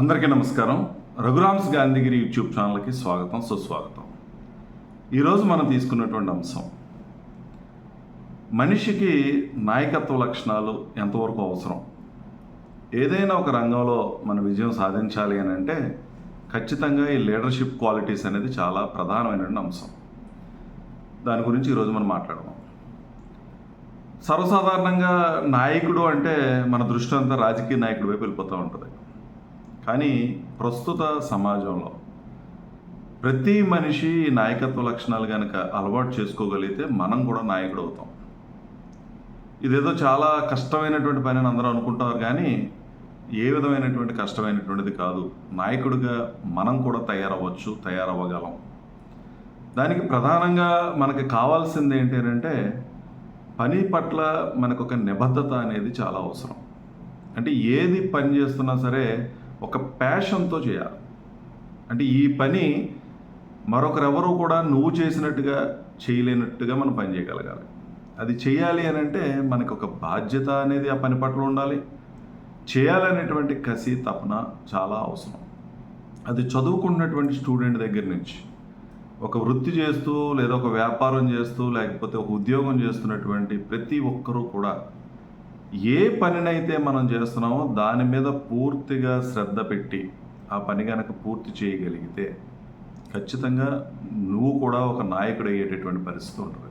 అందరికీ నమస్కారం. రఘురామ్స్ గాంధీగిరి యూట్యూబ్ ఛానల్కి స్వాగతం సుస్వాగతం. ఈరోజు మనం తీసుకున్నటువంటి అంశం మనిషికి నాయకత్వ లక్షణాలు ఎంతవరకు అవసరం? ఏదైనా ఒక రంగంలో మన విజయం సాధించాలి అని అంటే ఖచ్చితంగా ఈ లీడర్షిప్ క్వాలిటీస్ అనేది చాలా ప్రధానమైనటువంటి అంశం. దాని గురించి ఈరోజు మనం మాట్లాడదాం. సర్వసాధారణంగా నాయకుడు అంటే మన దృష్టి అంతా రాజకీయ నాయకుడి వైపు వెళ్ళిపోతూ ఉంటుంది. కానీ ప్రస్తుత సమాజంలో ప్రతి మనిషి నాయకత్వ లక్షణాలు కనుక అలవాటు చేసుకోగలిగితే మనం కూడా నాయకుడు అవుతాం. ఇదేదో చాలా కష్టమైనటువంటి పని అని అందరూ అనుకుంటారు కానీ ఏ విధమైనటువంటి కష్టమైనటువంటిది కాదు. నాయకుడిగా మనం కూడా తయారవ్వచ్చు తయారవ్వగలం. దానికి ప్రధానంగా మనకి కావాల్సింది ఏంటి అంటే పని పట్ల మనకు ఒక నిబద్ధత అనేది చాలా అవసరం. అంటే ఏది పని చేస్తున్నా సరే ఒక ప్యాషన్తో చేయాలి. అంటే ఈ పని మరొకరెవరు కూడా నువ్వు చేసినట్టుగా చేయలేనట్టుగా మనం పని చేయగలగాలి. అది చేయాలి అని అంటే మనకు ఒక బాధ్యత అనేది ఆ పని పట్ల ఉండాలి. చేయాలనేటువంటి కసి తపన చాలా అవసరం. అది చదువుకున్నటువంటి స్టూడెంట్ దగ్గర నుంచి ఒక వృత్తి చేస్తూ లేదా ఒక వ్యాపారం చేస్తూ లేకపోతే ఒక ఉద్యోగం చేస్తున్నటువంటి ప్రతి ఒక్కరూ కూడా ఏ పనినైతే మనం చేస్తున్నామో దాని మీద పూర్తిగా శ్రద్ధ పెట్టి ఆ పని కనుక పూర్తి చేయగలిగితే ఖచ్చితంగా నువ్వు కూడా ఒక నాయకుడు అయ్యేటటువంటి పరిస్థితి ఉంటుంది.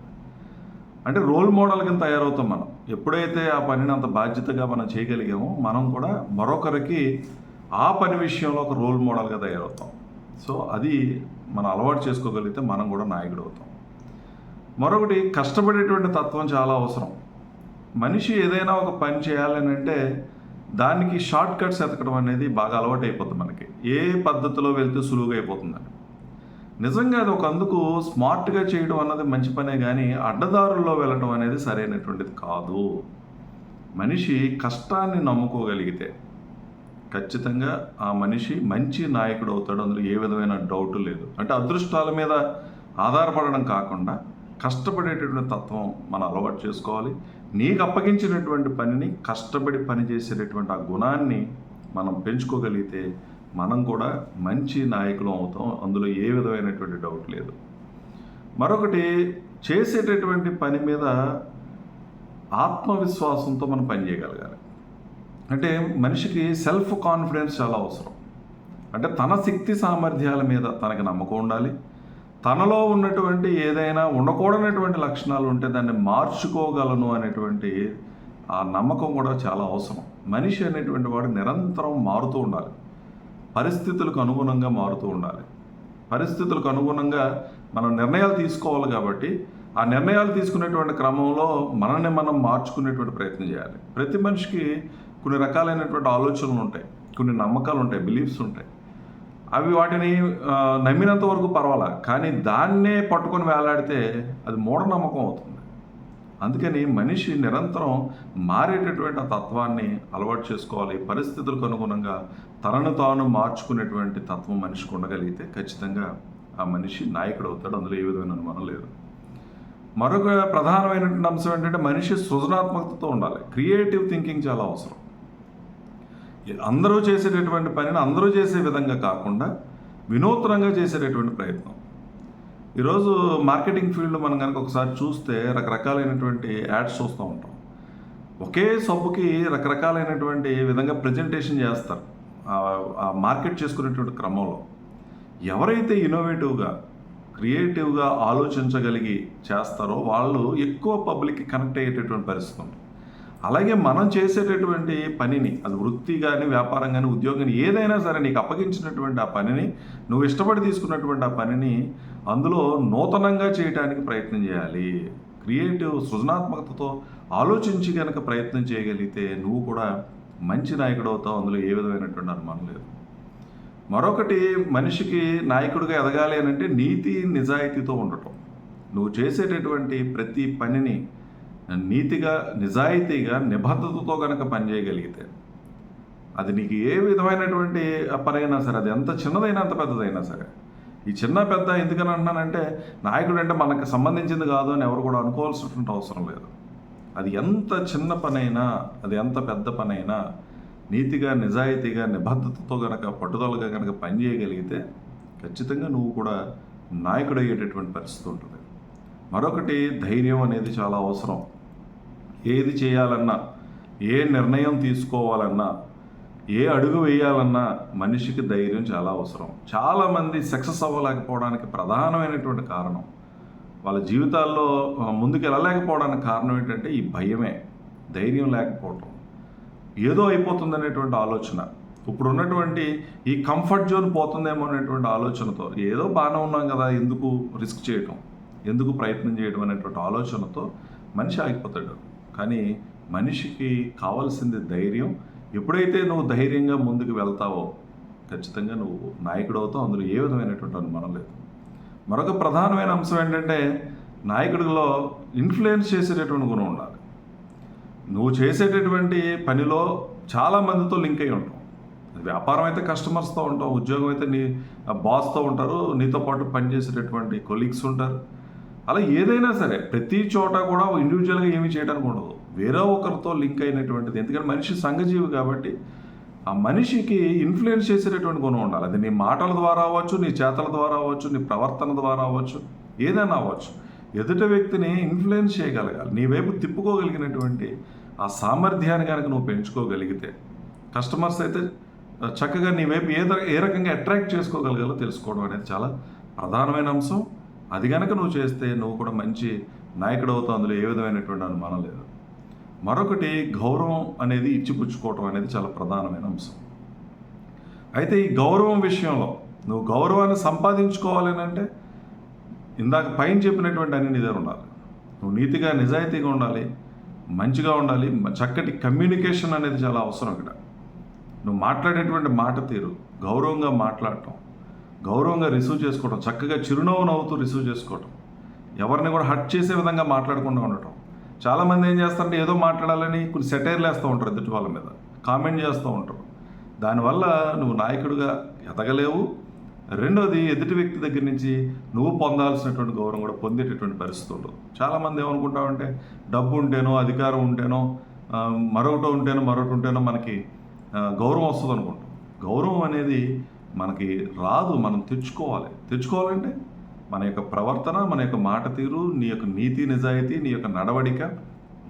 అంటే రోల్ మోడల్ కింద తయారవుతాం మనం. ఎప్పుడైతే ఆ పనిని అంత బాధ్యతగా మనం చేయగలిగామో మనం కూడా మరొకరికి ఆ పని విషయంలో ఒక రోల్ మోడల్గా తయారవుతాం. సో అది మనం అలవాటు చేసుకోగలిగితే మనం కూడా నాయకుడు అవుతాం. మరొకటి కష్టపడేటువంటి తత్వం చాలా అవసరం. మనిషి ఏదైనా ఒక పని చేయాలని అంటే దానికి షార్ట్ కట్స్ ఎతకడం అనేది బాగా అలవాటు అయిపోతుంది మనకి. ఏ పద్ధతిలో వెళ్తే సులువుగా అయిపోతుందని నిజంగా అది ఒక అందుకు స్మార్ట్గా చేయడం అన్నది మంచి పనే కానీ అడ్డదారుల్లో వెళ్ళడం అనేది సరైనటువంటిది కాదు. మనిషి కష్టాన్ని నమ్ముకోగలిగితే ఖచ్చితంగా ఆ మనిషి మంచి నాయకుడు అవుతాడు అందులో ఏ విధమైన డౌట్ లేదు. అంటే అదృష్టాల మీద ఆధారపడడం కాకుండా కష్టపడేటటువంటి తత్వం మనం అలవాటు చేసుకోవాలి. నీకు అప్పగించినటువంటి పనిని కష్టపడి పని చేసేటటువంటి ఆ గుణాన్ని మనం పెంచుకోగలిగితే మనం కూడా మంచి నాయకులు అవుతాం. అందులో ఏ విధమైనటువంటి డౌట్ లేదు. మరొకటి చేసేటటువంటి పని మీద ఆత్మవిశ్వాసంతో మనం పని చేయగలగాలి. అంటే మనిషికి సెల్ఫ్ కాన్ఫిడెన్స్ చాలా అవసరం. అంటే తన శక్తి సామర్థ్యాల మీద తనకి నమ్మకం ఉండాలి. తనలో ఉన్నటువంటి ఏదైనా ఉండకూడనటువంటి లక్షణాలు ఉంటే దాన్ని మార్చుకోగలను అనేటువంటి ఆ నమ్మకం కూడా చాలా అవసరం. మనిషి అనేటువంటి వాడు నిరంతరం మారుతూ ఉండాలి. పరిస్థితులకు అనుగుణంగా మారుతూ ఉండాలి. పరిస్థితులకు అనుగుణంగా మనం నిర్ణయాలు తీసుకోవాలి కాబట్టి ఆ నిర్ణయాలు తీసుకునేటువంటి క్రమంలో మనల్ని మనం మార్చుకునేటువంటి ప్రయత్నం చేయాలి. ప్రతి మనిషికి కొన్ని రకాలైనటువంటి ఆలోచనలు ఉంటాయి. కొన్ని నమ్మకాలు ఉంటాయి. బిలీఫ్స్ ఉంటాయి. అవి వాటిని నమ్మినంత వరకు పర్వాలా? కానీ దాన్నే పట్టుకొని వేలాడితే అది మూఢనమ్మకం అవుతుంది. అందుకని మనిషి నిరంతరం మారేటటువంటి ఆ తత్వాన్ని అలవాటు చేసుకోవాలి. పరిస్థితులకు అనుగుణంగా తనను తాను మార్చుకునేటువంటి తత్వం మనిషికి ఉండగలిగితే ఖచ్చితంగా ఆ మనిషి నాయకుడు అవుతాడు. అందులో ఏ విధమైన అనుమానం లేదు. మరొక ప్రధానమైనటువంటి అంశం ఏంటంటే మనిషి సృజనాత్మకతతో ఉండాలి. క్రియేటివ్ థింకింగ్ చాలా అవసరం. అందరూ చేసేటటువంటి పనిని అందరూ చేసే విధంగా కాకుండా వినూత్నంగా చేసేటటువంటి ప్రయత్నం. ఈరోజు మార్కెటింగ్ ఫీల్డ్ మనం కనుక ఒకసారి చూస్తే రకరకాలైనటువంటి యాడ్స్ చూస్తూ ఉంటాం. ఒకే సబ్బుకి రకరకాలైనటువంటి విధంగా ప్రజెంటేషన్ చేస్తారు. ఆ- మార్కెట్ చేసుకునేటువంటి క్రమంలో. ఎవరైతే ఇన్నోవేటివ్గా క్రియేటివ్గా ఆలోచించగలిగి చేస్తారో వాళ్ళు ఎక్కువ పబ్లిక్కి కనెక్ట్ అయ్యేటటువంటి పరిస్థితి ఉంటుంది. అలాగే మనం చేసేటటువంటి పనిని అది వృత్తి కానీ వ్యాపారం కానీ ఉద్యోగం కానీ ఏదైనా సరే నీకు అప్పగించినటువంటి ఆ పనిని నువ్వు ఇష్టపడి తీసుకున్నటువంటి ఆ పనిని అందులో నూతనంగా చేయడానికి ప్రయత్నం చేయాలి. క్రియేటివ్ సృజనాత్మకతతో ఆలోచించి కనుక ప్రయత్నం చేయగలిగితే నువ్వు కూడా మంచి నాయకుడు అవుతావు. అందులో ఏ విధమైనటువంటి అనుమానం లేదు. మరొకటి మనిషికి నాయకుడిగా ఎదగాలి అని అంటే నీతి నిజాయితీతో ఉండటం. నువ్వు చేసేటటువంటి ప్రతి పనిని నీతిగా నిజాయితీగా నిబద్ధతతో కనుక పనిచేయగలిగితే అది నీకు ఏ విధమైనటువంటి పనైనా సరే అది ఎంత చిన్నదైనా అంత పెద్దదైనా సరే. ఈ చిన్న పెద్ద ఎందుకని అంటున్నానంటే నాయకుడు అంటే మనకు సంబంధించింది కాదు అని ఎవరు కూడా అనుకోవాల్సినటువంటి అవసరం లేదు. అది ఎంత చిన్న పనైనా అది ఎంత పెద్ద పనైనా నీతిగా నిజాయితీగా నిబద్ధతతో కనుక పట్టుదలగా కనుక పనిచేయగలిగితే ఖచ్చితంగా నువ్వు కూడా నాయకుడు అయ్యేటటువంటి పరిస్థితి ఉంటుంది. మరొకటి ధైర్యం అనేది చాలా అవసరం. ఏది చేయాలన్నా ఏ నిర్ణయం తీసుకోవాలన్నా ఏ అడుగు వేయాలన్నా మనిషికి ధైర్యం చాలా అవసరం. చాలామంది సక్సెస్ అవ్వలేకపోవడానికి ప్రధానమైనటువంటి కారణం వాళ్ళ జీవితాల్లో ముందుకు వెళ్ళలేకపోవడానికి కారణం ఏంటంటే ఈ భయమే ధైర్యం లేకపోవటం. ఏదో అయిపోతుంది అనేటువంటి ఆలోచన. ఇప్పుడు ఉన్నటువంటి ఈ కంఫర్ట్ జోన్ పోతుందేమో అనేటువంటి ఆలోచనతో ఏదో బాగానే ఉన్నాం కదా ఎందుకు రిస్క్ చేయటం ఎందుకు ప్రయత్నం చేయడం అనేటువంటి ఆలోచనతో మనిషి ఆగిపోతాడు. కానీ మనిషికి కావాల్సింది ధైర్యం. ఎప్పుడైతే నువ్వు ధైర్యంగా ముందుకు వెళ్తావో ఖచ్చితంగా నువ్వు నాయకుడు అవుతావు. అందులో ఏ విధమైనటువంటి అనుమానం లేదు. మరొక ప్రధానమైన అంశం ఏంటంటే నాయకుడిలో ఇన్ఫ్లుయెన్స్ చేసేటటువంటి గుణం ఉండాలి. నువ్వు చేసేటటువంటి పనిలో చాలా మందితో లింక్ అయి ఉంటావు. వ్యాపారం అయితే కస్టమర్స్తో ఉంటావు ఉద్యోగం అయితే నీ బాస్తో ఉంటారు నీతో పాటు పనిచేసేటటువంటి కొలీగ్స్ ఉంటారు. అలా ఏదైనా సరే ప్రతి చోట కూడా ఇండివిజువల్గా ఏమీ చేయడానికి ఉండదు. వేరే ఒకరితో లింక్ అయినటువంటిది. ఎందుకంటే మనిషి సంఘజీవి కాబట్టి ఆ మనిషికి ఇన్ఫ్లుయెన్స్ చేసేటటువంటి గుణం ఉండాలి. అది నీ మాటల ద్వారా అవ్వచ్చు నీ చేతల ద్వారా అవ్వచ్చు నీ ప్రవర్తన ద్వారా అవ్వచ్చు ఏదైనా అవ్వచ్చు. ఎదుటి వ్యక్తిని ఇన్ఫ్లుయెన్స్ చేయగలగాలి. నీ వైపు తిప్పుకోగలిగినటువంటి ఆ సామర్థ్యాన్ని కనుక నువ్వు పెంచుకోగలిగితే కస్టమర్స్ అయితే చక్కగా నీ వైపు ఏ ఏ రకంగా అట్రాక్ట్ చేసుకోగలగాలో తెలుసుకోవడం అనేది చాలా ప్రధానమైన అంశం. అది కనుక నువ్వు చేస్తే నువ్వు కూడా మంచి నాయకుడు అవుతావు. అందులో ఏ విధమైనటువంటి అనుమానం లేదు. మరొకటి గౌరవం అనేది ఇచ్చిపుచ్చుకోవటం అనేది చాలా ప్రధానమైన అంశం. అయితే ఈ గౌరవం విషయంలో నువ్వు గౌరవాన్ని సంపాదించుకోవాలని అంటే ఇందాక పైన చెప్పినటువంటి అన్ని నీ దగ్గర ఉండాలి. నువ్వు నీతిగా నిజాయితీగా ఉండాలి మంచిగా ఉండాలి చక్కటి కమ్యూనికేషన్ అనేది చాలా అవసరం ఇక్కడ. నువ్వు మాట్లాడేటువంటి మాట తీరు గౌరవంగా మాట్లాడటం. గౌరవంగా రిసీవ్ చేసుకోవడం చక్కగా చిరునవ్వు నవ్వుతూ రిసీవ్ చేసుకోవటం ఎవరిని కూడా హట్ చేసే విధంగా మాట్లాడకుండా ఉండటం. చాలామంది ఏం చేస్తారంటే ఏదో మాట్లాడాలని కొన్ని సెటైర్లు వేస్తూ ఉంటారు ఎదుటి వాళ్ళ మీద కామెంట్ చేస్తూ ఉంటారు. దానివల్ల నువ్వు నాయకుడిగా ఎదగలేవు. రెండోది ఎదుటి వ్యక్తి దగ్గర నుంచి నువ్వు పొందాల్సినటువంటి గౌరవం కూడా పొందేటటువంటి పరిస్థితి ఉండదు చాలామంది ఏమనుకుంటామంటే డబ్బు ఉంటేనో అధికారం ఉంటేనో మరొకటి ఉంటేనో మరొకటి ఉంటేనో మనకి గౌరవం వస్తుంది అనుకుంటాం గౌరవం అనేది మనకి రాదు మనం తెచ్చుకోవాలి. తెచ్చుకోవాలంటే మన యొక్క ప్రవర్తన మన యొక్క మాట తీరు నీ యొక్క నీతి నిజాయితీ నీ యొక్క నడవడిక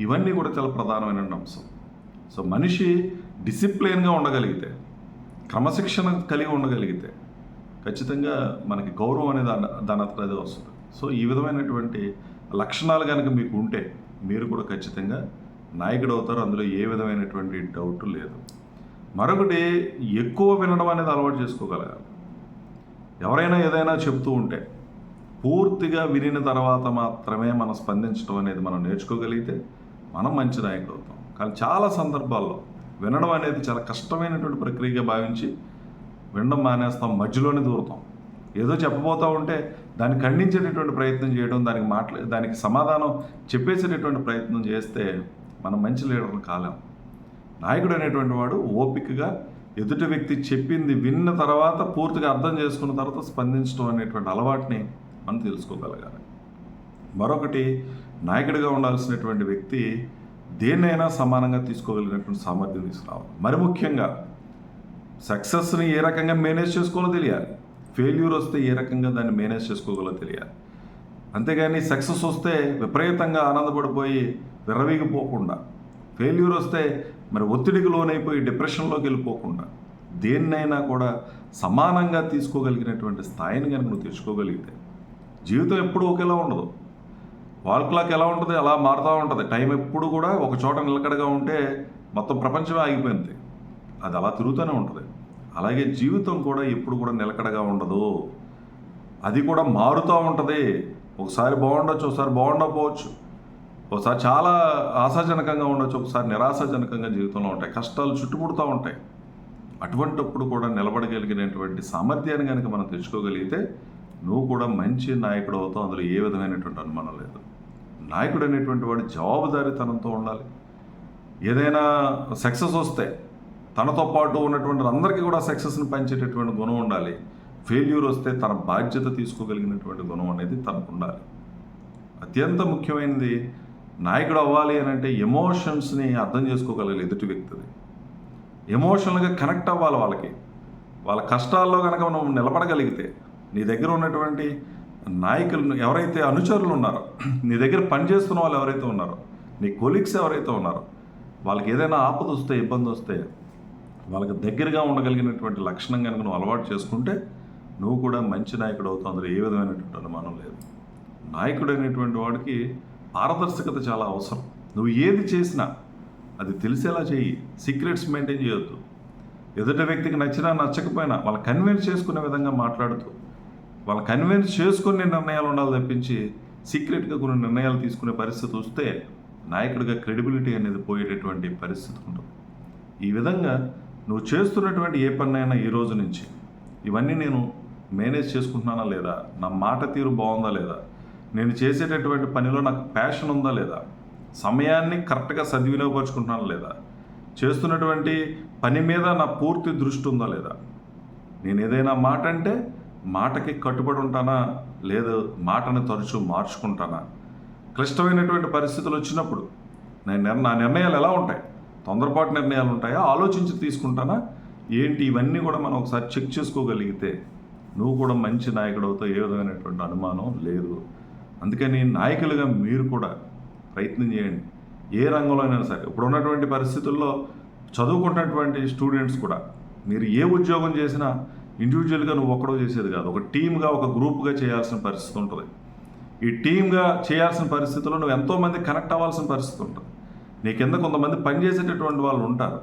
ఇవన్నీ కూడా చాలా ప్రధానమైన అంశం. సో మనిషి డిసిప్లిన్గా ఉండగలిగితే క్రమశిక్షణ కలిగి ఉండగలిగితే ఖచ్చితంగా మనకి గౌరవం అనేది దాని దాని వస్తుంది. సో ఈ విధమైనటువంటి లక్షణాలు కనుక మీకు ఉంటే మీరు కూడా ఖచ్చితంగా నాయకుడు అవుతారు. అందులో ఏ విధమైనటువంటి డౌట్ లేదు. మరొకటి ఎక్కువ వినడం అనేది అలవాటు చేసుకోగలగాలి. ఎవరైనా ఏదైనా చెప్తూ ఉంటే పూర్తిగా వినిన తర్వాత మాత్రమే మనం స్పందించడం అనేది మనం నేర్చుకోగలిగితే మనం మంచి నాయకుడు అవుతాం. కానీ చాలా సందర్భాల్లో వినడం అనేది చాలా కష్టమైనటువంటి ప్రక్రియగా భావించి వినడం మానేస్తాం మధ్యలోనే దూరుతాం. ఏదో చెప్పబోతూ ఉంటే దాన్ని ఖండించేటటువంటి ప్రయత్నం చేయడం దానికి మాట్లా దానికి సమాధానం చెప్పేసేటటువంటి ప్రయత్నం చేస్తే మనం మంచి లీడర్లు కాలేం. నాయకుడు అనేటువంటి వాడు ఓపికగా ఎదుటి వ్యక్తి చెప్పింది విన్న తర్వాత పూర్తిగా అర్థం చేసుకున్న తర్వాత స్పందించడం అనేటువంటి అలవాటుని మనం తెలుసుకోగలగాలి. మరొకటి నాయకుడిగా ఉండాల్సినటువంటి వ్యక్తి దేన్నైనా సమానంగా తీసుకోగలిగినటువంటి సామర్థ్యం తీసుకురావాలి. మరి ముఖ్యంగా సక్సెస్ని ఏ రకంగా మేనేజ్ చేసుకోవాలో తెలియాలి. ఫెయిల్యూర్ వస్తే ఏ రకంగా దాన్ని మేనేజ్ చేసుకోగలో తెలియాలి. అంతేగాని సక్సెస్ వస్తే విపరీతంగా ఆనందపడిపోయి విర్రవీగిపోకుండా ఫెయిల్యూర్ వస్తే మరి ఒత్తిడికి లోనైపోయి డిప్రెషన్లోకి వెళ్ళిపోకుండా దేన్నైనా కూడా సమానంగా తీసుకోగలిగినటువంటి స్థాయిని కనుక నువ్వు తెచ్చుకోగలిగితే జీవితం ఎప్పుడు ఒకేలా ఉండదు. వాల్ క్లాక్ ఎలా ఉంటుంది? అలా మారుతూ ఉంటుంది. టైం ఎప్పుడు కూడా ఒక చోట నిలకడగా ఉంటే మొత్తం ప్రపంచమే ఆగిపోయింది. అది అలా తిరుగుతూనే ఉంటుంది. అలాగే జీవితం కూడా ఎప్పుడు కూడా నిలకడగా ఉండదు. అది కూడా మారుతూ ఉంటుంది. ఒకసారి బాగుండొచ్చు ఒకసారి బాగుండకపోవచ్చు. ఒకసారి చాలా ఆశాజనకంగా ఉండొచ్చు ఒకసారి నిరాశాజనకంగా జీవితంలో ఉంటాయి. కష్టాలు చుట్టుముడుతూ ఉంటాయి. అటువంటప్పుడు కూడా నిలబడగలిగినటువంటి సామర్థ్యాన్ని కనుక మనం తెచ్చుకోగలిగితే నువ్వు కూడా మంచి నాయకుడు అవుతావు. అందులో ఏ విధమైనటువంటి అనుమానం లేదు. నాయకుడు అనేటువంటి వాడు జవాబుదారీతనంతో ఉండాలి. ఏదైనా సక్సెస్ వస్తే తనతో పాటు ఉన్నటువంటి అందరికీ కూడా సక్సెస్ని పంచేటటువంటి గుణం ఉండాలి. ఫెయిల్యూర్ వస్తే తన బాధ్యత తీసుకోగలిగినటువంటి గుణం అనేది తనకు ఉండాలి. అత్యంత ముఖ్యమైనది నాయకుడు అవ్వాలి అని అంటే ఎమోషన్స్ని అర్థం చేసుకోగలగాలి ఎదుటి వ్యక్తిది ఎమోషనల్గా కనెక్ట్ అవ్వాలి వాళ్ళకి. వాళ్ళ కష్టాల్లో కనుక మనం నిలబడగలిగితే నీ దగ్గర ఉన్నటువంటి నాయకులు ఎవరైతే అనుచరులు ఉన్నారో నీ దగ్గర పనిచేస్తున్న వాళ్ళు ఎవరైతే ఉన్నారో నీ కొలీగ్స్ ఎవరైతే ఉన్నారో వాళ్ళకి ఏదైనా ఆపద వస్తే ఇబ్బంది వస్తే వాళ్ళకి దగ్గరగా ఉండగలిగినటువంటి లక్షణం కనుక నువ్వు అలవాటు చేసుకుంటే నువ్వు కూడా మంచి నాయకుడు అవుతావు. అందులో ఏ విధమైనటువంటి అనుమానం లేదు. నాయకుడు అనేటువంటి వాడికి పారదర్శకత చాలా అవసరం. నువ్వు ఏది చేసినా అది తెలిసేలా చేయి. సీక్రెట్స్ మెయింటైన్ చేయొద్దు. ఎదుటి వ్యక్తికి నచ్చినా నచ్చకపోయినా వాళ్ళ కన్విన్స్ చేసుకునే విధంగా మాట్లాడుతూ వాళ్ళ కన్విన్స్ చేసుకునే నిర్ణయాలు ఉండాలి తప్పించి సీక్రెట్గా కొన్ని నిర్ణయాలు తీసుకునే పరిస్థితి వస్తే నాయకుడిగా క్రెడిబిలిటీ అనేది పోయేటటువంటి పరిస్థితి ఉంటుంది ఈ విధంగా నువ్వు చేస్తున్నటువంటి ఏ పనైనా ఈ రోజు నుంచి ఇవన్నీ నేను మేనేజ్ చేసుకుంటున్నానా లేదా? నా మాట తీరు బాగుందా లేదా? నేను చేసేటటువంటి పనిలో నాకు ప్యాషన్ ఉందా లేదా? సమయాన్ని కరెక్ట్గా సద్వినియోగపరుచుకుంటున్నానా లేదా? చేస్తున్నటువంటి పని మీద నా పూర్తి దృష్టి ఉందా లేదా? నేను ఏదైనా మాట అంటే మాటకి కట్టుబడి ఉంటానా? లేదు మాటని తరచూ మార్చుకుంటానా? క్లిష్టమైనటువంటి పరిస్థితులు వచ్చినప్పుడు నేను నిర్- నా నిర్ణయాలు ఎలా ఉంటాయి? తొందరపాటు నిర్ణయాలు ఉంటాయా? ఆలోచించి తీసుకుంటానా? ఏంటి ఇవన్నీ కూడా మనం ఒకసారి చెక్ చేసుకోగలిగితే నువ్వు కూడా మంచి నాయకుడు అవుతావు ఏ విధమైనటువంటి అనుమానం లేదు. అందుకని నాయకులుగా మీరు కూడా ప్రయత్నం చేయండి. ఏ రంగంలో అయినా సరే ఇప్పుడు ఉన్నటువంటి పరిస్థితుల్లో చదువుకున్నటువంటి స్టూడెంట్స్ కూడా మీరు ఏ ఉద్యోగం చేసినా ఇండివిజువల్గా నువ్వు ఒక్కడో చేసేది కాదు ఒక టీమ్గా ఒక గ్రూప్గా చేయాల్సిన పరిస్థితి ఉంటుంది. ఈ టీమ్గా చేయాల్సిన పరిస్థితుల్లో నువ్వు ఎంతోమంది కనెక్ట్ అవ్వాల్సిన పరిస్థితి ఉంటుంది. నీ కింద కొంతమంది పనిచేసేటటువంటి వాళ్ళు ఉంటారు.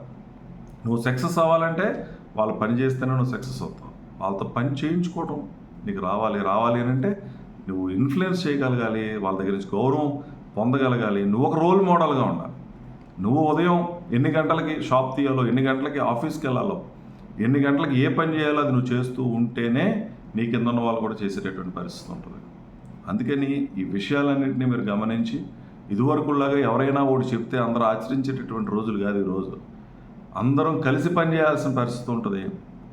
నువ్వు సక్సెస్ అవ్వాలంటే వాళ్ళు పని చేస్తేనే నువ్వు సక్సెస్ అవుతావు. వాళ్ళతో పని చేయించుకోవటం నీకు రావాలి. రావాలి అని అంటే నువ్వు ఇన్ఫ్లుయెన్స్ చేయగలగాలి వాళ్ళ దగ్గర నుంచి గౌరవం పొందగలగాలి. నువ్వు ఒక రోల్ మోడల్గా ఉండాలి. నువ్వు ఉదయం ఎన్ని గంటలకి షాప్ తీయాలో ఎన్ని గంటలకి ఆఫీస్కి వెళ్ళాలో ఎన్ని గంటలకి ఏ పని చేయాలో అది నువ్వు చేస్తూ ఉంటేనే నీ కింద ఉన్న వాళ్ళు కూడా చేసేటటువంటి పరిస్థితి ఉంటుంది. అందుకని ఈ విషయాలన్నింటినీ మీరు గమనించి ఇదివరకులాగా ఎవరైనా ఒకటి చెప్తే అందరూ ఆచరించేటటువంటి రోజులు కాదు ఈరోజు రోజు. అందరం కలిసి పని చేయాల్సిన పరిస్థితి ఉంటుంది.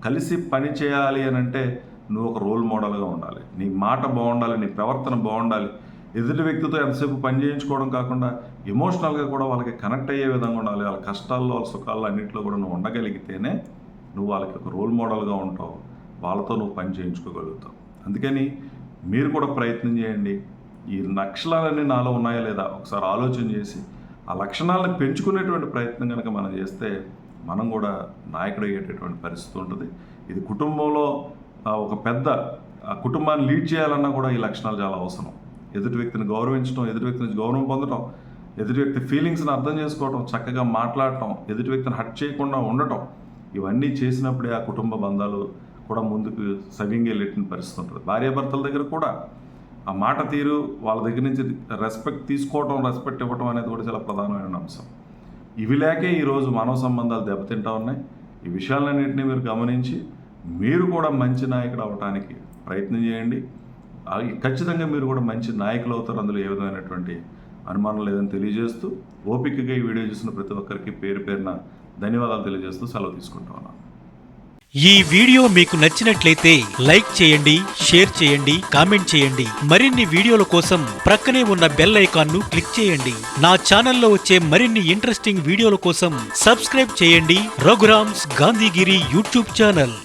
కలిసి పని చేయాలి అని అంటే నువ్వు ఒక రోల్ మోడల్గా ఉండాలి. నీ మాట బాగుండాలి నీ ప్రవర్తన బాగుండాలి. ఎదుటి వ్యక్తితో ఎంతసేపు పని చేయించుకోవడం కాకుండా ఎమోషనల్గా కూడా వాళ్ళకి కనెక్ట్ అయ్యే విధంగా ఉండాలి. వాళ్ళ కష్టాల్లో వాళ్ళ సుఖాల్లో అన్నింటిలో కూడా నువ్వు ఉండగలిగితేనే నువ్వు వాళ్ళకి ఒక రోల్ మోడల్గా ఉంటావు. వాళ్ళతో నువ్వు పని చేయించుకోగలుగుతావు. అందుకని మీరు కూడా ప్రయత్నం చేయండి. ఈ లక్షణాలన్నీ నాలో ఉన్నాయా లేదా ఒకసారి ఆలోచన చేసి ఆ లక్షణాలను పెంచుకునేటువంటి ప్రయత్నం కనుక మనం చేస్తే మనం కూడా నాయకుడు అయ్యేటటువంటి పరిస్థితి ఉంటుంది. ఇది కుటుంబంలో ఒక పెద్ద ఆ కుటుంబాన్ని లీడ్ చేయాలన్నా కూడా ఈ లక్షణాలు చాలా అవసరం. ఎదుటి వ్యక్తిని గౌరవించడం ఎదుటి వ్యక్తి నుంచి గౌరవం పొందడం ఎదుటి వ్యక్తి ఫీలింగ్స్ని అర్థం చేసుకోవడం చక్కగా మాట్లాడటం ఎదుటి వ్యక్తిని హట్ చేయకుండా ఉండటం ఇవన్నీ చేసినప్పుడే ఆ కుటుంబ బంధాలు కూడా ముందుకు సవ్యంగా వెళ్ళేటువంటి పరిస్థితి ఉంటుంది. భార్యాభర్తల దగ్గర కూడా ఆ మాట తీరు వాళ్ళ దగ్గర నుంచి రెస్పెక్ట్ తీసుకోవటం రెస్పెక్ట్ ఇవ్వటం అనేది కూడా చాలా ప్రధానమైన అంశం. ఇవి లేకే ఈరోజు మానవ సంబంధాలు దెబ్బతింటా ఉన్నాయి. ఈ విషయాలన్నింటినీ మీరు గమనించి మీరు కూడా మంచి నాయకుడు అవ్వటానికి ప్రయత్నం చేయండి. ఖచ్చితంగా మీరు కూడా మంచి నాయకులు అవుతారు. అందులో ఏ విధమైనటువంటి అనుమానం లేదని తెలియజేస్తూ ఓపికగా ఈ వీడియో చూసిన ప్రతి ఒక్కరికి పేరు పేరున ధన్యవాదాలు తెలియజేస్తూ సెలవు తీసుకుంటా ఉన్నాను. ఈ వీడియో మీకు నచ్చినట్లయితే లైక్ చేయండి షేర్ చేయండి కామెంట్ చేయండి. మరిన్ని వీడియోల కోసం ప్రక్కనే ఉన్న బెల్ ఐకాన్ను క్లిక్ చేయండి. నా ఛానల్లో వచ్చే మరిన్ని ఇంట్రెస్టింగ్ వీడియోల కోసం సబ్స్క్రైబ్ చేయండి. Raghurams Gandhigiri YouTube channel.